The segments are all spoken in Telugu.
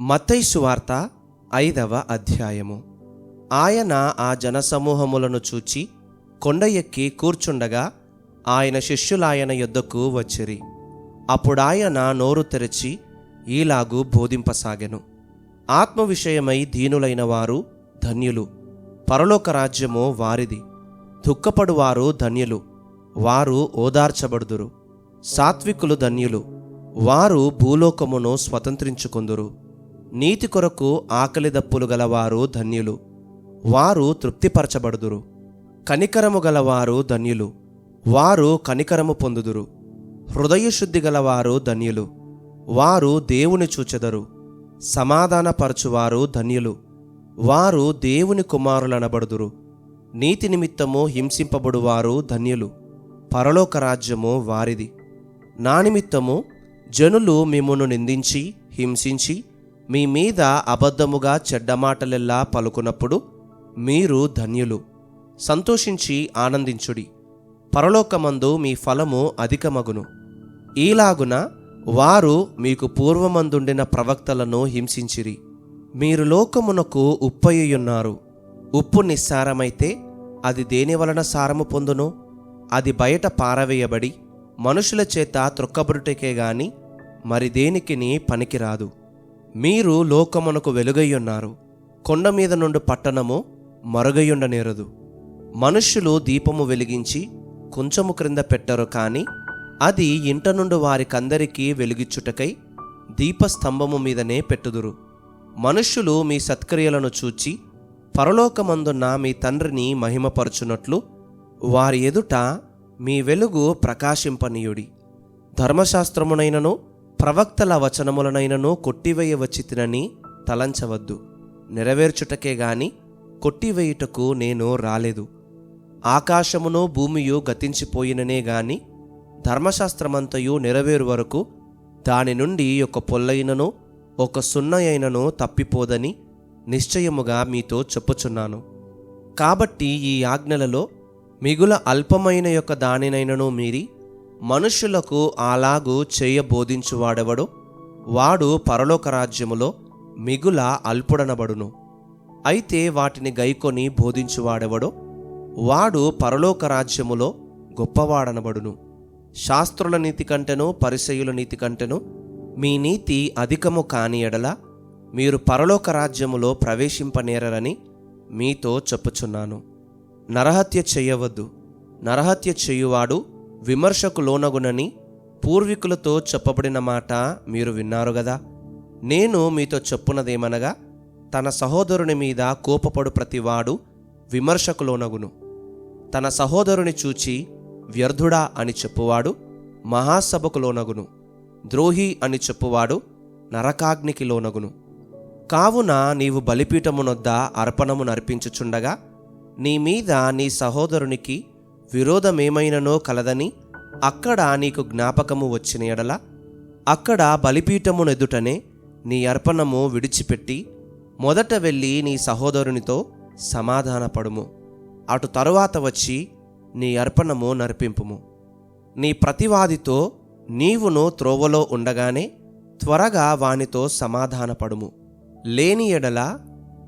మతైసు వార్త ఐదవ అధ్యాయము. ఆయన ఆ జనసమూహములను చూచి కొండ ఎక్కి కూర్చుండగా ఆయన శిష్యులాయన యొద్దకు వచ్చిరి. అప్పుడాయన నోరు తెరిచి ఈలాగు బోధింపసాగెను. ఆత్మ విషయమై దీనులైన వారు ధన్యులు. పరలోక రాజ్యము వారిది. దుఃఖపడువారు ధన్యులు. వారు ఓదార్చబడుదురు. సాత్వికులు ధన్యులు. వారు భూలోకమును స్వతంత్రించుకుందురు. నీతి కొరకు ఆకలి దప్పులు గలవారు ధన్యులు. వారు తృప్తిపరచబడుదురు. కనికరము గలవారు ధన్యులు. వారు కనికరము పొందుదురు. హృదయశుద్ధి గలవారు ధన్యులు. వారు దేవుని చూచెదరు. సమాధానపరచువారు ధన్యులు. వారు దేవుని కుమారులనబడుదురు. నీతి నిమిత్తము హింసింపబడువారు ధన్యులు. పరలోక రాజ్యము వారిది. నా నిమిత్తము జనులు మిమ్మును నిందించి హింసించి మీ మీద అబద్ధముగా చెడ్డ మాటలెల్లా పలుకున్నప్పుడు మీరు ధన్యులు. సంతోషించి ఆనందించుడి. పరలోకమందు మీ ఫలము అధికమగును. ఈలాగున వారు మీకు పూర్వమందుండిన ప్రవక్తలను హింసించిరి. మీరు లోకమునకు ఉప్పయ్యున్నారు ఉప్పు నిస్సారమైతే అది దేని వలన సారము పొందును? అది బయట పారవేయబడి మనుషుల చేత త్రొక్కబడుటకే గాని మరి దేనికిని పనికిరాదు. మీరు లోకమునకు వెలుగయ్యున్నారు కొండ మీద నుండి పట్టణము మరుగయ్యుండనేరదు మనుష్యులు దీపము వెలిగించి కొంచెము క్రింద పెట్టరు కాని అది ఇంట నుండి వారికందరికీ వెలిగిచ్చుటకై దీపస్తంభము మీదనే పెట్టుదురు. మనుష్యులు మీ సత్క్రియలను చూచి పరలోకమందున్న మీ తండ్రిని మహిమపరచునట్లు వారి ఎదుట మీ వెలుగు ప్రకాశింపనీయుడి. ధర్మశాస్త్రమునైనను ప్రవక్తల వచనములనైనను కొట్టివేయవచ్చితినని తలంచవద్దు. నెరవేర్చుటకే గాని కొట్టివేయుటకు నేను రాలేదు. ఆకాశమును భూమియు గతించిపోయిననే గాని ధర్మశాస్త్రమంతయు నెరవేరు వరకు దాని నుండి ఒక పొల్లయినను ఒక సున్నయైనను తప్పిపోదని నిశ్చయముగా మీతో చెప్పుచున్నాను. కాబట్టి ఈ ఆజ్ఞలలో మిగుల అల్పమైన యొక్క దానినైనను మీరి మనుషులకు అలాగు చేయబోధించువాడెవడు? వాడు పరలోక రాజ్యములో మిగుల అల్పుడనబడును. అయితే వాటిని గైకొని బోధించువాడెవడో? వాడు పరలోక రాజ్యములో గొప్పవాడనబడును. శాస్త్రుల నీతి కంటెను పరిసయుల నీతి కంటెను మీ నీతి అధికము కాని ఎడల మీరు పరలోక రాజ్యములో ప్రవేశింపనేరరని మీతో చెప్పుచున్నాను. నరహత్య చేయవద్దు. నరహత్య చేయువాడు విమర్శకు లోనగునని పూర్వీకులతో చెప్పబడిన మాట మీరు విన్నారు కదా నేను మీతో చెప్పున్నదేమనగా తన సహోదరుని మీద కోపపడు ప్రతివాడు విమర్శకు లోనగును. తన సహోదరుని చూచి వ్యర్థుడా అని చెప్పువాడు మహాసభకు లోనగును. ద్రోహి అని చెప్పువాడు నరకాగ్నికి లోనగును. కావున నీవు బలిపీఠమునొద్ద అర్పణము నర్పించుచుండగా నీ మీద నీ సహోదరునికి విరోధమేమైననో కలదని అక్కడ నీకు జ్ఞాపకము వచ్చిన ఎడల అక్కడ బలిపీఠమునెదుటనే నీ అర్పణము విడిచిపెట్టి మొదట వెళ్ళి నీ సహోదరునితో సమాధానపడుము. అటు తరువాత వచ్చి నీ అర్పణము నర్పింపుము. నీ ప్రతివాదితో నీవును త్రోవలో ఉండగానే త్వరగా వానితో సమాధానపడుము. లేని ఎడల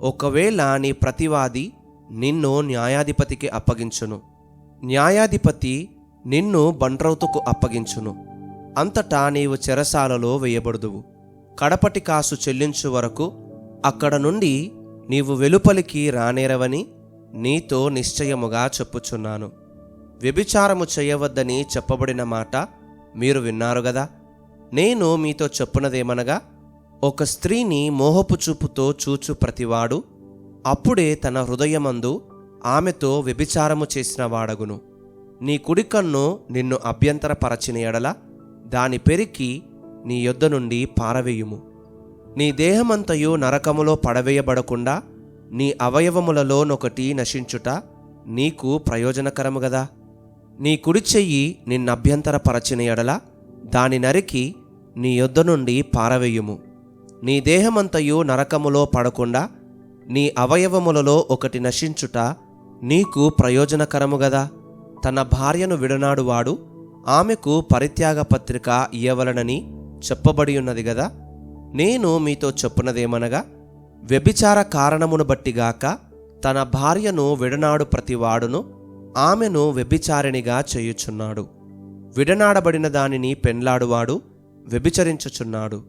ఒకవేళ నీ ప్రతివాది నిన్ను న్యాయాధిపతికి అప్పగించును. న్యాయాధిపతి నిన్ను బండ్రౌతుకు అప్పగించును. అంతటా నీవు చెరసాలలో వేయబడుదువు. కడపటి కాసు చెల్లించు వరకు అక్కడ నుండి నీవు వెలుపలికి రానేరవని నీతో నిశ్చయముగా చెప్పుచున్నాను. వ్యభిచారము చేయవద్దని చెప్పబడిన మాట మీరు విన్నారు గదా? నేను మీతో చెప్పునదేమనగా ఒక స్త్రీని మోహపు చూపుతో చూచు ప్రతివాడు అప్పుడే తన హృదయమందు ఆమెతో వ్యభిచారము చేసిన వాడగును. నీ కుడికన్ను నిన్ను అభ్యంతరపరచిన ఎడల దాని పెరికి నీ యొద్ద నుండి పారవేయుము. నీ దేహమంతయు నరకములో పడవేయబడకుండా నీ అవయవములలో నొకటి నశించుట నీకు ప్రయోజనకరము గదా. నీ కుడి చెయ్యి నిన్నభ్యంతరపరచిన ఎడల దాని నరికి నీ యొద్ద నుండి పారవేయుము. నీ దేహమంతయు నరకములో పడకుండా నీ అవయవములలో ఒకటి నశించుట నీకు ప్రయోజనకరము గదా? తన భార్యను విడనాడువాడు ఆమెకు పరిత్యాగ పత్రిక ఇయ్యవలనని చెప్పబడి ఉన్నది గదా? నేను మీతో చెప్పున్నదేమనగా వ్యభిచార కారణమును బట్టిగాక తన భార్యను విడనాడు ప్రతివాడును ఆమెను వ్యభిచారిణిగా చేయుచున్నాడు. విడనాడబడిన దానిని పెండ్లాడువాడు వ్యభిచరించుచున్నాడు.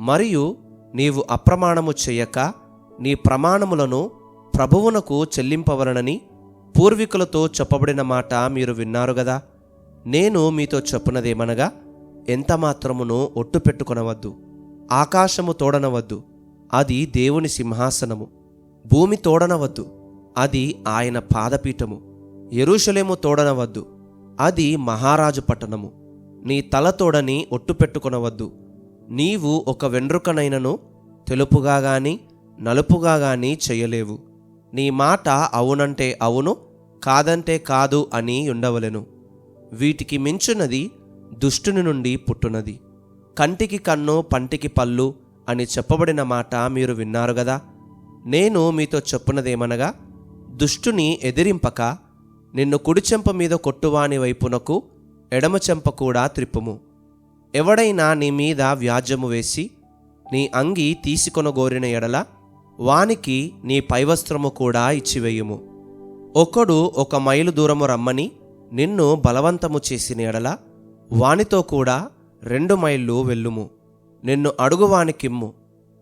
మరియు నీవు అప్రమాణము చేయక నీ ప్రమాణములను ప్రభువునకు చెల్లింపవలనని పూర్వీకులతో చెప్పబడిన మాట మీరు విన్నారు కదా నేను మీతో చెప్పునదేమనగా ఎంత మాత్రమును ఒట్టు పెట్టుకొనవద్దు ఆకాశము తోడనవద్దు అది దేవుని సింహాసనము. భూమి తోడనవద్దు అది ఆయన పాదపీఠము. ఎరుషలేము తోడనవద్దు అది మహారాజు పట్టణము. నీ తల తోడని ఒట్టు పెట్టుకొనవద్దు. నీవు ఒక వెండ్రుకనైనను తెలుపుగా గాని నలుపుగా గాని చెయ్యలేవు నీ మాట అవునంటే అవును కాదంటే కాదు అని ఉండవలెను. వీటికి మించున్నది దుష్టుని నుండి పుట్టునది. కంటికి కన్ను పంటికి పళ్ళు అని చెప్పబడిన మాట మీరు విన్నారు గదా? నేను మీతో చెప్పున్నదేమనగా దుష్టుని ఎదిరింపక నిన్ను కుడి చెంప మీద కొట్టువాని వైపునకు ఎడమ చెంప కూడా త్రిప్పుము. ఎవడైనా నీ మీద వ్యాజ్యము వేసి నీ అంగి తీసుకొనగోరిన ఎడల వానికి నీ పైవస్త్రము కూడా ఇచ్చివేయుము. ఒకడు ఒక మైలు దూరము రమ్మని నిన్ను బలవంతము చేసిన ఎడల వానితో కూడా రెండు మైళ్ళు వెళ్ళుము. నిన్ను అడుగువానికిమ్ము.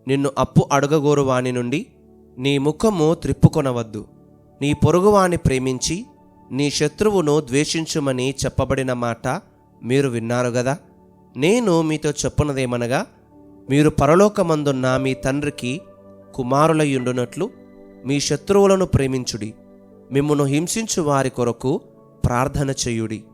నిన్ను అప్పు అడుగగోరు వాని నుండి నీ ముఖము త్రిప్పుకొనవద్దు. నీ పొరుగువాని ప్రేమించి నీ శత్రువును ద్వేషించుమని చెప్పబడిన మాట మీరు విన్నారు గదా? నేను మీతో చెప్పున్నదేమనగా మీరు పరలోకమందున్న మీ తండ్రికి కుమారులయ్యుండునట్లు మీ శత్రువులను ప్రేమించుడి. మిమ్మును హింసించు వారి కొరకు ప్రార్థన చేయుడి.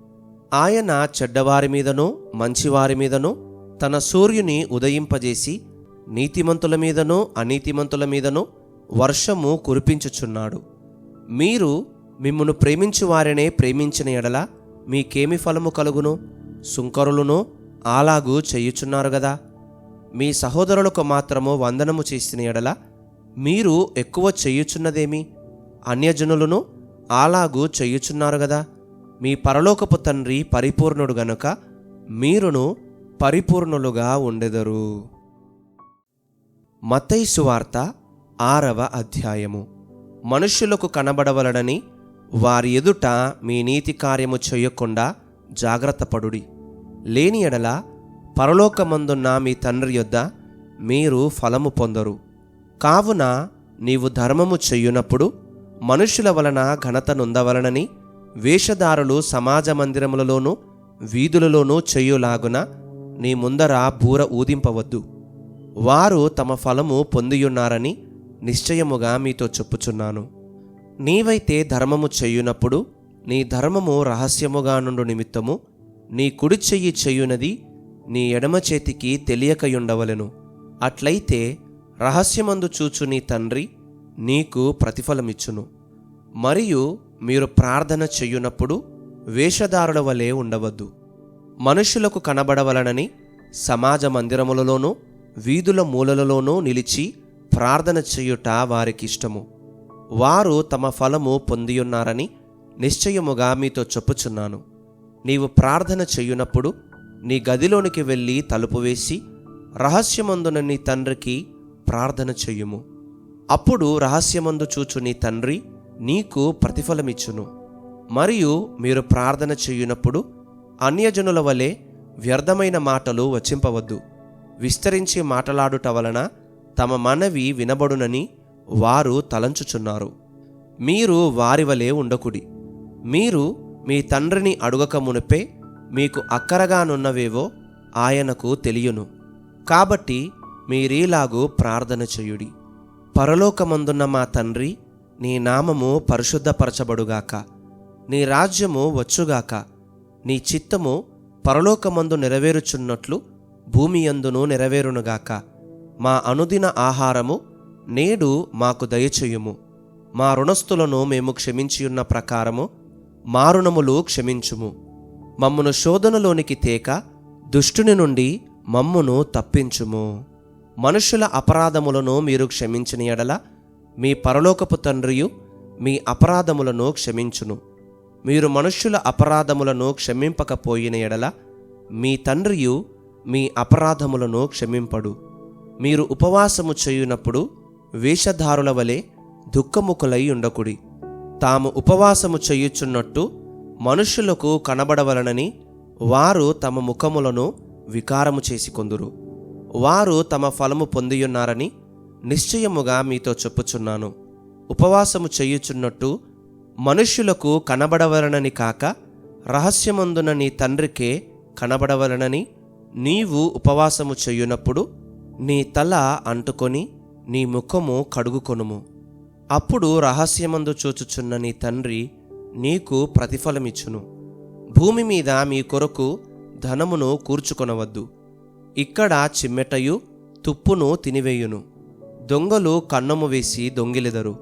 ఆయన చెడ్డవారి మీదనో మంచివారి మీదనో తన సూర్యుని ఉదయింపజేసి నీతిమంతుల మీదనో అనీతిమంతుల మీదనో వర్షము కురిపించుచున్నాడు. మీరు మిమ్మును ప్రేమించు వారినే ప్రేమించిన ఎడల మీకేమి ఫలము కలుగును? సుంకరులను అలాగూ చేయుచున్నారు గదా? మీ సహోదరులకు మాత్రము వందనము చేసిన ఎడల మీరు ఎక్కువ చేయుచున్నదేమి? అన్యజనులను అలాగూ చేయుచున్నారు కదా మీ పరలోకపు తండ్రి పరిపూర్ణుడు గనుక మీరును పరిపూర్ణులుగా ఉండెదరు. మతైసు వార్త ఆరవ అధ్యాయము. మనుష్యులకు కనబడవలనని వారి ఎదుట మీ నీతి కార్యము చేయకుండా జాగ్రత్తపడుడి లేని ఎడల పరలోకమందున్న మీ తండ్రి యొద్ద మీరు ఫలము పొందరు. కావున నీవు ధర్మము చెయ్యునప్పుడు మనుష్యుల వలన ఘనత నొందవలనని వేషధారులు సమాజ మందిరములలోనూ వీధులలోనూ చెయ్యులాగున నీ ముందర బూర ఊదింపవద్దు. వారు తమ ఫలము పొందియున్నారని నిశ్చయముగా మీతో చెప్పుచున్నాను. నీవైతే ధర్మము చెయ్యునప్పుడు నీ ధర్మము రహస్యముగా నుండు నిమిత్తము నీ కుడి చెయ్యి చెయ్యునది నీ ఎడమ చేతికి తెలియకయుండవలెను. అట్లయితే రహస్యమందు చూచు నీ తండ్రి నీకు ప్రతిఫలమిచ్చును. మరియు మీరు ప్రార్థన చెయ్యునప్పుడు వేషధారుల వలె ఉండవద్దు. మనుషులకు కనబడవలనని సమాజ మందిరములలోనూ వీధుల మూలలలోనూ నిలిచి ప్రార్థన చేయుట వారికిష్టము. వారు తమ ఫలము పొందియున్నారని నిశ్చయముగా మీతో చెప్పుచున్నాను. నీవు ప్రార్థన చెయ్యునప్పుడు నీ గదిలోనికి వెళ్ళి తలుపు వేసి రహస్యమందున నీ తండ్రికి ప్రార్థన చెయ్యుము అప్పుడు రహస్యమందు చూచు నీ తండ్రి నీకు ప్రతిఫలమిచ్చును. మరియు మీరు ప్రార్థన చెయ్యునప్పుడు అన్యజనుల వలె వ్యర్థమైన మాటలు వచ్చింపవద్దు విస్తరించి మాటలాడుట వలన తమ మనవి వినబడునని వారు తలంచుచున్నారు. మీరు వారి వలె ఉండకుడి. మీరు మీ తండ్రిని అడుగక మునిపే మీకు అక్కరగానున్నవేవో ఆయనకు తెలియను. కాబట్టి మీరీలాగూ ప్రార్థన చేయుడి. పరలోకమందున్న మా తండ్రి నీ నామము పరిశుద్ధపరచబడుగాక. నీ రాజ్యము వచ్చుగాక. నీ చిత్తము పరలోకమందు నెరవేరుచున్నట్లు భూమి యందును నెరవేరునుగాక. మా అనుదిన ఆహారము నేడు మాకు దయచేయుము. మా రుణస్థులను మేము క్షమించియున్న ప్రకారము మా రుణములు క్షమించుము. మమ్మును శోధనలోనికి తేక దుష్టుని నుండి మమ్మును తప్పించుము. మనుషుల అపరాధములను మీరు క్షమించిన ఎడల మీ పరలోకపు తండ్రియు మీ అపరాధములను క్షమించును. మీరు మనుష్యుల అపరాధములను క్షమింపకపోయిన ఎడల మీ తండ్రియు మీ అపరాధములను క్షమింపడు. మీరు ఉపవాసము చేయునప్పుడు వేషధారుల వలె దుఃఖముఖులై ఉండకుడి. తాము ఉపవాసము చేయుచున్నట్టు మనుష్యులకు కనబడవలనని వారు తమ ముఖములను వికారము చేసుకొందురు. వారు తమ ఫలము పొందియున్నారని నిశ్చయముగా మీతో చెప్పుచున్నాను. ఉపవాసము చేయుచున్నట్టు మనుష్యులకు కనబడవలనని కాక రహస్యమందున నీ తండ్రికే కనబడవలనని నీవు ఉపవాసము చేయునప్పుడు నీ తల అంటుకొని నీ ముఖము కడుగుకొనుము. అప్పుడు రహస్యమందు చూచుచున్న నీ తండ్రి నీకు ప్రతిఫలమిచ్చును. భూమి మీద మీ కొరకు ధనమును కూర్చుకొనవద్దు. ఇక్కడ చిమ్మెటయు తుప్పును తినివేయును. దొంగలు కన్నము వేసి దొంగిలెదరు.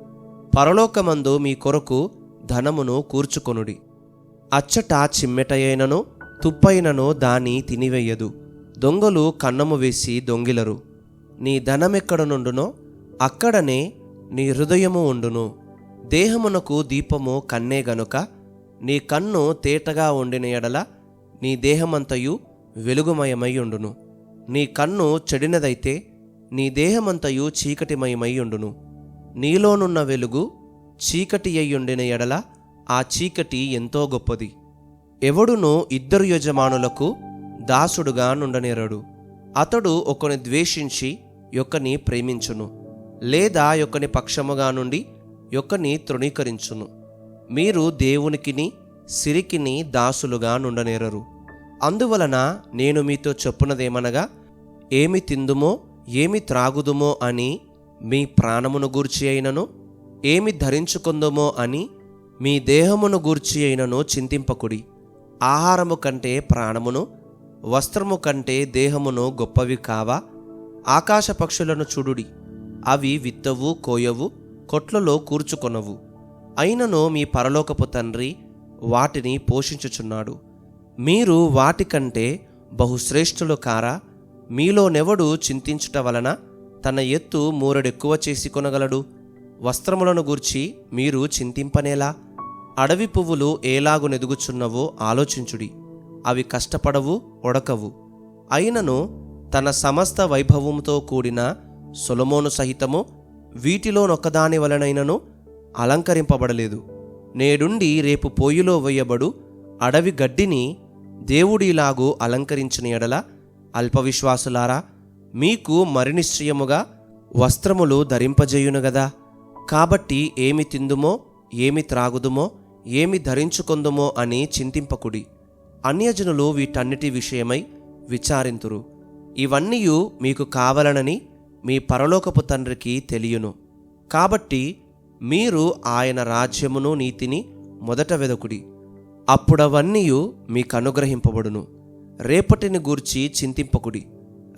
పరలోకమందు మీ కొరకు ధనమును కూర్చుకొనుడి. అచ్చట చిమ్మెటయైనను తుప్పైనను దాని తినివేయదు. దొంగలు కన్నము వేసి దొంగిలరు. నీ ధనమెక్కడ నుండునో అక్కడనే నీ హృదయము ఉండును. దేహమునకు దీపము కన్నే గనుక నీ కన్ను తేటగా ఉండిన ఎడల నీ దేహమంతయు వెలుగుమయమై ఉండును. నీ కన్ను చెడినదైతే నీ దేహమంతయు చీకటిమయమయ్యుండును. నీలోనున్న వెలుగు చీకటి అయ్యుండిన ఎడల ఆ చీకటి ఎంతో గొప్పది. ఎవడును ఇద్దరు యజమానులకు దాసుడుగా నుండనేరడు. అతడు ఒకని ద్వేషించి యొక్కని ప్రేమించును లేదా యొక్కని పక్షముగా నుండి యొక్కని తృణీకరించును. మీరు దేవునికిని సిరికిని దాసులుగా నుండనేరరు. అందువలన నేను మీతో చెప్పునదేమనగా ఏమి తిందుమో ఏమి త్రాగుదుమో అని మీ ప్రాణమును గూర్చి అయినను ఏమి ధరించుకుందుమో అని మీ దేహమును గూర్చి అయినను చింతింపకుడి. ఆహారము కంటే ప్రాణమును వస్త్రము కంటే దేహమును గొప్పవి కావా? ఆకాశ పక్షులను చూడుడి. అవి విత్తవు కోయవు కొట్లలో కూర్చుకొనవు. అయినను మీ పరలోకపు తండ్రి వాటిని పోషించుచున్నాడు. మీరు వాటికంటే బహుశ్రేష్ఠులు కారా? మీలోనెవడు చింతించుట వలన తన ఎత్తు మూరడెక్కువ చేసి కొనగలడు? వస్త్రములను గూర్చి మీరు చింతింపనేలా? అడవి పువ్వులు ఏలాగు నెదుగుచున్నవో ఆలోచించుడి. అవి కష్టపడవు ఒడకవు. అయినను తన సమస్త వైభవంతో కూడిన సొలమోను సహితము వీటిలోనొక్కదాని వలనైనను అలంకరింపబడలేదు. నేడుండి రేపు పోయిలో వేయబడు అడవి గడ్డిని దేవుడిలాగు అలంకరించిన ఎడల అల్పవిశ్వాసులారా మీకు మరి నిశ్చయముగా వస్త్రములు ధరింపజేయును గదా. కాబట్టి ఏమి తిందుమో ఏమి త్రాగుదుమో ఏమి ధరించుకొందుమో అని చింతింపకుడి. అన్యజనులు వీటన్నిటి విషయమై విచారింతురు. ఇవన్నీయు మీకు కావలనని మీ పరలోకపు తండ్రికి తెలియను. కాబట్టి మీరు ఆయన రాజ్యమును నీతిని మొదట వెదకుడి. అప్పుడవన్నీయు మీకు అనుగ్రహింపబడును రేపటిని గూర్చి చింతింపకుడి.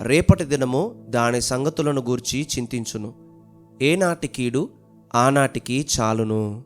రేపటి దినము దాని సంగతులను గూర్చి చింతించును. ఏనాటి కీడు ఆనాటికి చాలును.